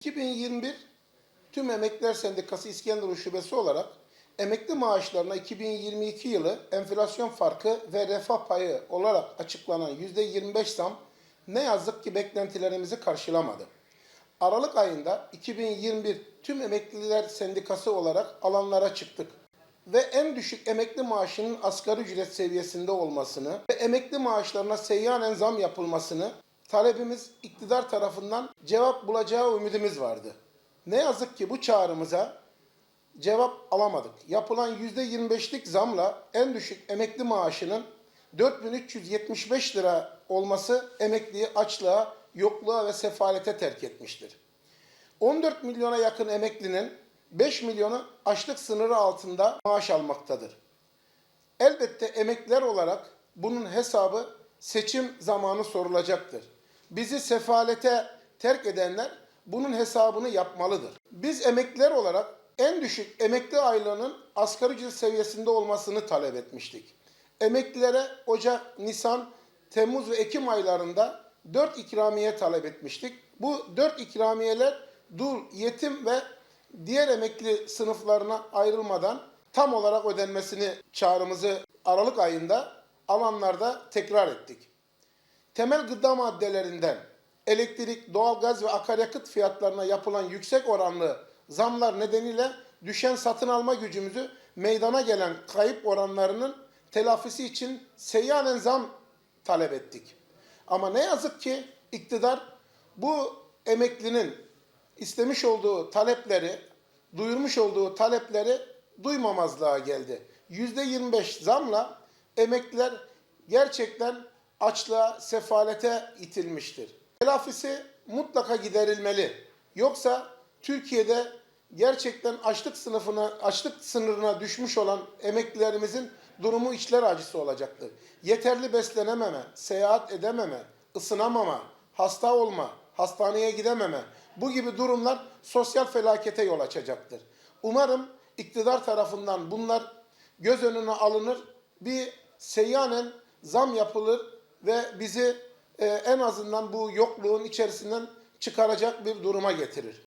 2021 Tüm Emekliler Sendikası İskenderun Şubesi olarak emekli maaşlarına 2022 yılı enflasyon farkı ve refah payı olarak açıklanan %25 zam ne yazık ki beklentilerimizi karşılamadı. Aralık ayında 2021 Tüm Emekliler Sendikası olarak alanlara çıktık ve en düşük emekli maaşının asgari ücret seviyesinde olmasını ve emekli maaşlarına seyyanen zam yapılmasını talebimiz iktidar tarafından cevap bulacağı ümidimiz vardı. Ne yazık ki bu çağrımıza cevap alamadık. Yapılan %25'lik zamla en düşük emekli maaşının 4375 lira olması emekliyi açlığa, yokluğa ve sefalete terk etmiştir. 14 milyona yakın emeklinin 5 milyonu açlık sınırı altında maaş almaktadır. Elbette emekliler olarak bunun hesabı seçim zamanı sorulacaktır. Bizi sefalete terk edenler bunun hesabını yapmalıdır. Biz emekliler olarak en düşük emekli aylığının asgari ücret seviyesinde olmasını talep etmiştik. Emeklilere Ocak, Nisan, Temmuz ve Ekim aylarında 4 ikramiye talep etmiştik. Bu 4 ikramiyeler dul, yetim ve diğer emekli sınıflarına ayrılmadan tam olarak ödenmesini çağrımızı Aralık ayında alanlarda tekrar ettik. Temel gıda maddelerinden elektrik, doğalgaz ve akaryakıt fiyatlarına yapılan yüksek oranlı zamlar nedeniyle düşen satın alma gücümüzü meydana gelen kayıp oranlarının telafisi için seyyanen zam talep ettik. Ama ne yazık ki iktidar bu emeklinin istemiş olduğu talepleri, duyurmuş olduğu talepleri duymamazlığa geldi. %25 zamla emekliler gerçekten açlığa, sefalete itilmiştir. Telafisi mutlaka giderilmeli. Yoksa Türkiye'de gerçekten açlık sınıfına, açlık sınırına düşmüş olan emeklilerimizin durumu içler acısı olacaktır. Yeterli beslenememe, seyahat edememe, ısınamama, hasta olma, hastaneye gidememe bu gibi durumlar sosyal felakete yol açacaktır. Umarım iktidar tarafından bunlar göz önüne alınır, bir seyyanen zam yapılır ve bizi e, en azından bu yokluğun içerisinden çıkaracak bir duruma getirir.